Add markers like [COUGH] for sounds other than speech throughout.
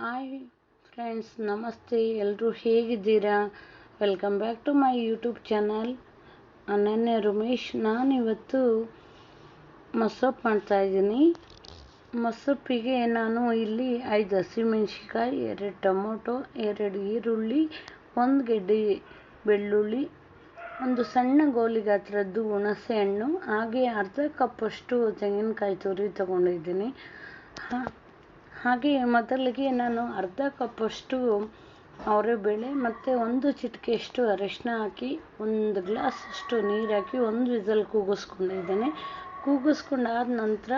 Hi friends ನಮಸ್ತೆ ಎಲ್ಲರೂ ಹೇಗಿದ್ದೀರಾ? Welcome back to my YouTube channel Ananya Ramesh ನಾನಿವತ್ತು ಮೊಸಪ್ಪು ಮಾಡ್ತಾಯಿದ್ದೀನಿ ಮೊಸಪ್ಪಿಗೆ ನಾನು ಇಲ್ಲಿ ಐದು ಹಸಿಮೆಣ್ಸಿಕಾಯಿ ಎರಡು ಟೊಮೊಟೊ, ಎರಡು ಈರುಳ್ಳಿ, ಒಂದು ಗೆಡ್ಡೆ ಬೆಳ್ಳುಳ್ಳಿ, ಒಂದು ಸಣ್ಣ ಗೋಲಿ ಗಾತ್ರದ್ದು ಹುಣಸೆ ಹಣ್ಣು, ಹಾಗೆ ಅರ್ಧ ಕಪ್ಪಷ್ಟು ತೆಂಗಿನಕಾಯಿ ತುರಿ ತಗೊಂಡಿದ್ದೀನಿ. ಹಾಗೆ ಮೊದಲಿಗೆ ನಾನು ಅರ್ಧ ಕಪ್ಪಷ್ಟು ಅವರೆಬೇಳೆ ಮತ್ತು ಒಂದು ಚಿಟಿಕೆಯಷ್ಟು ಅರಿಶಿನ ಹಾಕಿ, ಒಂದು ಗ್ಲಾಸಷ್ಟು ನೀರು ಹಾಕಿ ಒಂದು ವಿಸಲ್ ಕೂಗಿಸ್ಕೊಂಡಿದ್ದೇನೆ. ಕೂಗಿಸ್ಕೊಂಡಾದ ನಂತರ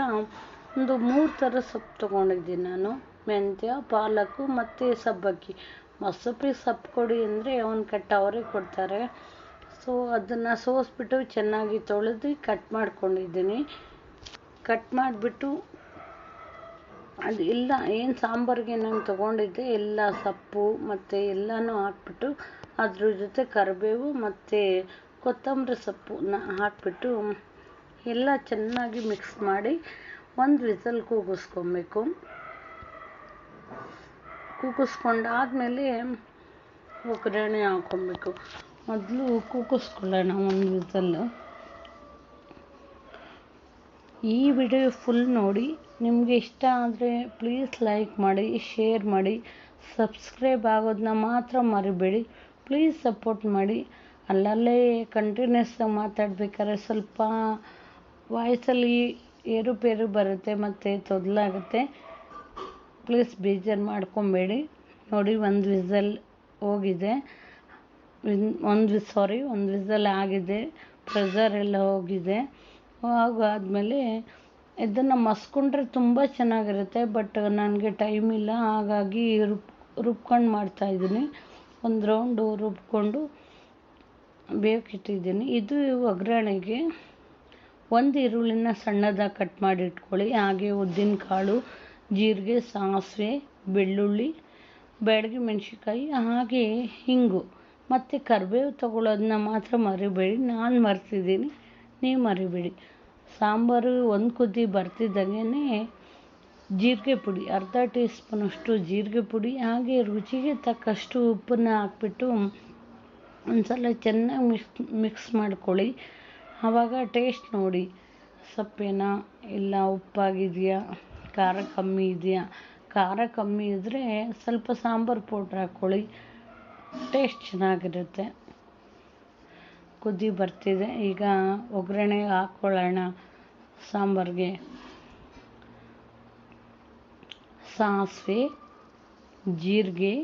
ಒಂದು ಮೂರು ಥರ ಸೊಪ್ಪು ತೊಗೊಂಡಿದ್ದೀನಿ ನಾನು. ಮೆಂತ್ಯ, ಪಾಲಕು ಮತ್ತು ಸಬ್ಬಕ್ಕಿ. ಮಸೊಪ್ಪಿಗೆ ಸೊಪ್ಪು ಕೊಡಿ ಅಂದರೆ ಒಂದು ಕಟ್ ಅವರೇ ಕೊಡ್ತಾರೆ. ಸೊ ಅದನ್ನು ಸೋಸ್ಬಿಟ್ಟು ಚೆನ್ನಾಗಿ ತೊಳೆದು ಕಟ್ ಮಾಡ್ಕೊಂಡಿದ್ದೀನಿ. ಕಟ್ ಮಾಡಿಬಿಟ್ಟು ಅದು ಎಲ್ಲ ಏನು ಸಾಂಬಾರಿಗೆ ನಾನು ತೊಗೊಂಡಿದ್ದೆ, ಎಲ್ಲ ಸೊಪ್ಪು ಮತ್ತು ಎಲ್ಲನೂ ಹಾಕ್ಬಿಟ್ಟು ಅದ್ರ ಜೊತೆ ಕರಿಬೇವು ಮತ್ತು ಕೊತ್ತಂಬರಿ ಸೊಪ್ಪನ್ನ ಹಾಕಿಬಿಟ್ಟು ಎಲ್ಲ ಚೆನ್ನಾಗಿ ಮಿಕ್ಸ್ ಮಾಡಿ ಒಂದು ವಿಸಲ್ ಕೂಗಿಸ್ಕೊಬೇಕು. ಕೂಗಿಸ್ಕೊಂಡಾದ್ಮೇಲೆ ಒಗ್ಗರಣೆ ಹಾಕ್ಕೊಬೇಕು. ಮೊದಲು ಕೂಗಿಸ್ಕೊಳ್ಳೋಣ ಒಂದು ವಿಸಲ್ಲು ಈ ವಿಡಿಯೋ ಫುಲ್ ನೋಡಿ, ನಿಮಗೆ ಇಷ್ಟ ಆದರೆ ಪ್ಲೀಸ್ ಲೈಕ್ ಮಾಡಿ ಶೇರ್ ಮಾಡಿ ಸಬ್ಸ್ಕ್ರೈಬ್ ಆಗೋದನ್ನ ಮಾತ್ರ ಮರಿಬೇಡಿ. ಪ್ಲೀಸ್ ಸಪೋರ್ಟ್ ಮಾಡಿ. ಅಲ್ಲಲ್ಲೇ ಕಂಟಿನ್ಯೂಸ್ ಮಾತಾಡಬೇಕಾದ್ರೆ ಸ್ವಲ್ಪ ವಾಯ್ಸಲ್ಲಿ ಏರುಪೇರು ಬರುತ್ತೆ ಮತ್ತು ತೊದಲಾಗುತ್ತೆ. ಪ್ಲೀಸ್ ಬೇಜಾರು ಮಾಡ್ಕೊಬೇಡಿ. ನೋಡಿ, ಒಂದು ವಿಸಲ್ ಹೋಗಿದೆ. ಒಂದು ಸಾರಿ ಒಂದು ವಿಸಲ್ ಆಗಿದೆ. ಪ್ರೆಸರ್ ಎಲ್ಲ ಹೋಗಿದೆ. ಆಗಾದಮೇಲೆ ಇದನ್ನು ಮಸ್ಕೊಂಡ್ರೆ ತುಂಬ ಚೆನ್ನಾಗಿರುತ್ತೆ ಬಟ್ ನನಗೆ ಟೈಮ್ ಇಲ್ಲ, ಹಾಗಾಗಿ ರುಬ್ ರುಬ್ಕೊಂಡು ಮಾಡ್ತಾಯಿದ್ದೀನಿ ಒಂದು ರೌಂಡು ರುಬ್ಕೊಂಡು ಬೇಕಿಟ್ಟಿದ್ದೀನಿ ಇದು ಒಗ್ಗರಣೆಗೆ ಒಂದು ಈರುಳ್ಳಿನ ಸಣ್ಣದಾಗಿ ಕಟ್ ಮಾಡಿ ಇಟ್ಕೊಳ್ಳಿ ಹಾಗೆ ಉದ್ದಿನಕಾಳು ಜೀರಿಗೆ, ಸಾಸಿವೆ, ಬೆಳ್ಳುಳ್ಳಿ, ಬ್ಯಾಡಗಿ ಮೆಣಸಿನ್ಕಾಯಿ, ಹಾಗೆ ಹಿಂಗು. ಮತ್ತು ಕರಿಬೇವು ತಗೊಳ್ಳೋದನ್ನ ಮಾತ್ರ ಮರಿಬೇಡಿ. ನಾನು ಮರ್ತಿದ್ದೀನಿ. ನೀವು ಮರಿಬೇಡಿ. ಸಾಂಬಾರು ಒಂದು ಕುದಿ ಬರ್ತಿದ್ದಂಗೆ ಜೀರಿಗೆ ಪುಡಿ, ಅರ್ಧ ಟೀ ಸ್ಪೂನಷ್ಟು ಜೀರಿಗೆ ಪುಡಿ, ಹಾಗೆ ರುಚಿಗೆ ತಕ್ಕಷ್ಟು ಉಪ್ಪನ್ನು ಹಾಕ್ಬಿಟ್ಟು ಒಂದು ಸಲ ಚೆನ್ನಾಗಿ ಮಿಕ್ಸ್ ಮಿಕ್ಸ್ ಮಾಡ್ಕೊಳ್ಳಿ. ಆವಾಗ ಟೇಸ್ಟ್ ನೋಡಿ. ಸಪ್ಪೇನ? ಇಲ್ಲ, ಉಪ್ಪಾಗಿದೆಯಾ? ಖಾರ ಕಮ್ಮಿ ಇದೆಯಾ? ಖಾರ ಕಮ್ಮಿ ಇದ್ದರೆ ಸ್ವಲ್ಪ ಸಾಂಬಾರು ಪೌಡ್ರ್ ಹಾಕ್ಕೊಳ್ಳಿ. ಟೇಸ್ಟ್ ಚೆನ್ನಾಗಿರುತ್ತೆ. ಕುದಿ ಬರ್ತಿದೆ. ಈಗ ಒಗ್ಗರಣೆ ಹಾಕ್ಕೊಳ್ಳೋಣ ಸಾಂಬಾರಿಗೆ. ಸಾಸಿವೆ, ಜೀರಿಗೆ,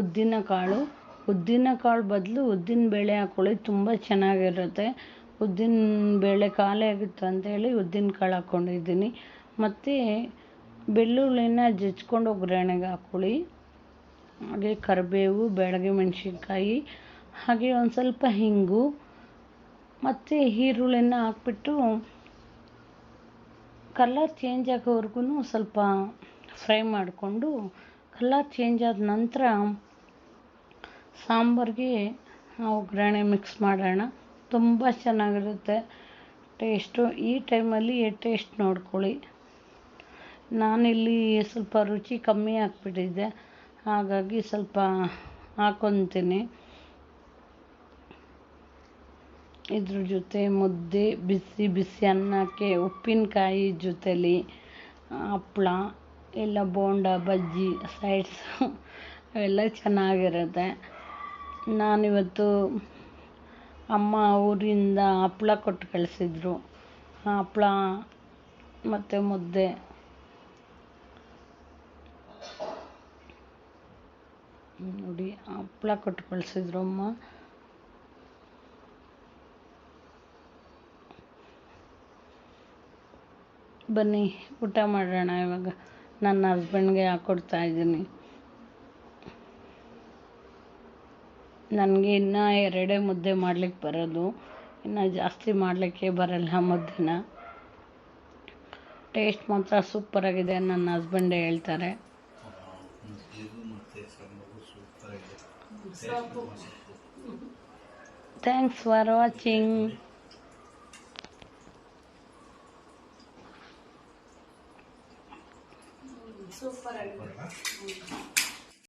ಉದ್ದಿನ ಕಾಳು. ಉದ್ದಿನ ಕಾಳು ಬದಲು ಉದ್ದಿನ ಬೇಳೆ ಹಾಕ್ಕೊಳ್ಳಿ ತುಂಬ ಚೆನ್ನಾಗಿರುತ್ತೆ. ಉದ್ದಿನ ಬೇಳೆ ಖಾಲಿ ಆಗಿತ್ತು ಅಂತೇಳಿ ಉದ್ದಿನ ಕಾಳು ಹಾಕ್ಕೊಂಡಿದ್ದೀನಿ ಮತ್ತು ಬೆಳ್ಳುಳ್ಳಿನ ಜಜ್ಕೊಂಡು ಒಗ್ಗರಣೆಗೆ ಹಾಕ್ಕೊಳ್ಳಿ ಹಾಗೆ ಕರಿಬೇವು, ಬೆಳಗ್ಗೆ ಮೆಣಸಿನ್ಕಾಯಿ ಹಾಗೆ ಒಂದು ಸ್ವಲ್ಪ ಹಿಂಗು, ಮತ್ತು ಈರುಳ್ಳಿನ ಹಾಕ್ಬಿಟ್ಟು ಕಲರ್ ಚೇಂಜ್ ಆಗೋವರೆಗೂ ಸ್ವಲ್ಪ ಫ್ರೈ ಮಾಡಿಕೊಂಡು ಕಲರ್ ಚೇಂಜ್ ಆದ ನಂತರ ಸಾಂಬಾರಿಗೆ ಒಗ್ಗರಣೆ ಮಿಕ್ಸ್ ಮಾಡೋಣ. ತುಂಬ ಚೆನ್ನಾಗಿರುತ್ತೆ. ಟೇಸ್ಟು ಈ ಟೈಮಲ್ಲಿ ಟೇಸ್ಟ್ ನೋಡ್ಕೊಳ್ಳಿ. ನಾನಿಲ್ಲಿ ಸ್ವಲ್ಪ ರುಚಿ ಕಮ್ಮಿ ಹಾಕ್ಬಿಟ್ಟಿದ್ದೆ ಹಾಗಾಗಿ ಸ್ವಲ್ಪ ಹಾಕ್ಕೊತೀನಿ ಇದ್ರ ಜೊತೆ ಮುದ್ದೆ, ಬಿಸಿ ಬಿಸಿ ಅನ್ನಕ್ಕೆ ಉಪ್ಪಿನಕಾಯಿ ಜೊತೆಲಿ, ಹಪ್ಳ, ಇಲ್ಲ ಬೋಂಡ, ಬಜ್ಜಿ ಸೈಡ್ಸ್ [LAUGHS] ಅವೆಲ್ಲ ಚೆನ್ನಾಗಿರುತ್ತೆ. ನಾನಿವತ್ತು ಅಮ್ಮ ಊರಿಂದ ಹಪ್ಳ ಕೊಟ್ಟು ಕಳಿಸಿದ್ರು. ಹಪ್ಳ ಮತ್ತು ಮುದ್ದೆ. ನೋಡಿ, ಹಪ್ಳ ಕೊಟ್ಟು ಕಳಿಸಿದ್ರು ಅಮ್ಮ. ಬನ್ನಿ, ಊಟ ಮಾಡೋಣ ಇವಾಗ. ನನ್ನ ಹಸ್ಬೆಂಡ್ಗೆ ಹಾಕ್ಕೊಡ್ತಾ ಇದ್ದೀನಿ. ನನಗೆ ಇನ್ನೂ ಎರಡೇ ಮುದ್ದೆ ಮಾಡ್ಲಿಕ್ಕೆ ಬರೋದು. ಇನ್ನು ಜಾಸ್ತಿ ಮಾಡಲಿಕ್ಕೆ ಬರಲ್ಲ ಮುದ್ದೆನ. ಟೇಸ್ಟ್ ಮಾತ್ರ ಸೂಪರಾಗಿದೆ ನನ್ನ ಹಸ್ಬೆಂಡೇ ಹೇಳ್ತಾರೆ. ಥ್ಯಾಂಕ್ಸ್ ಫಾರ್ ವಾಚಿಂಗ್ ಸೂಪರ್ ಆಗಿದೆ ಬರಲ್ಲ?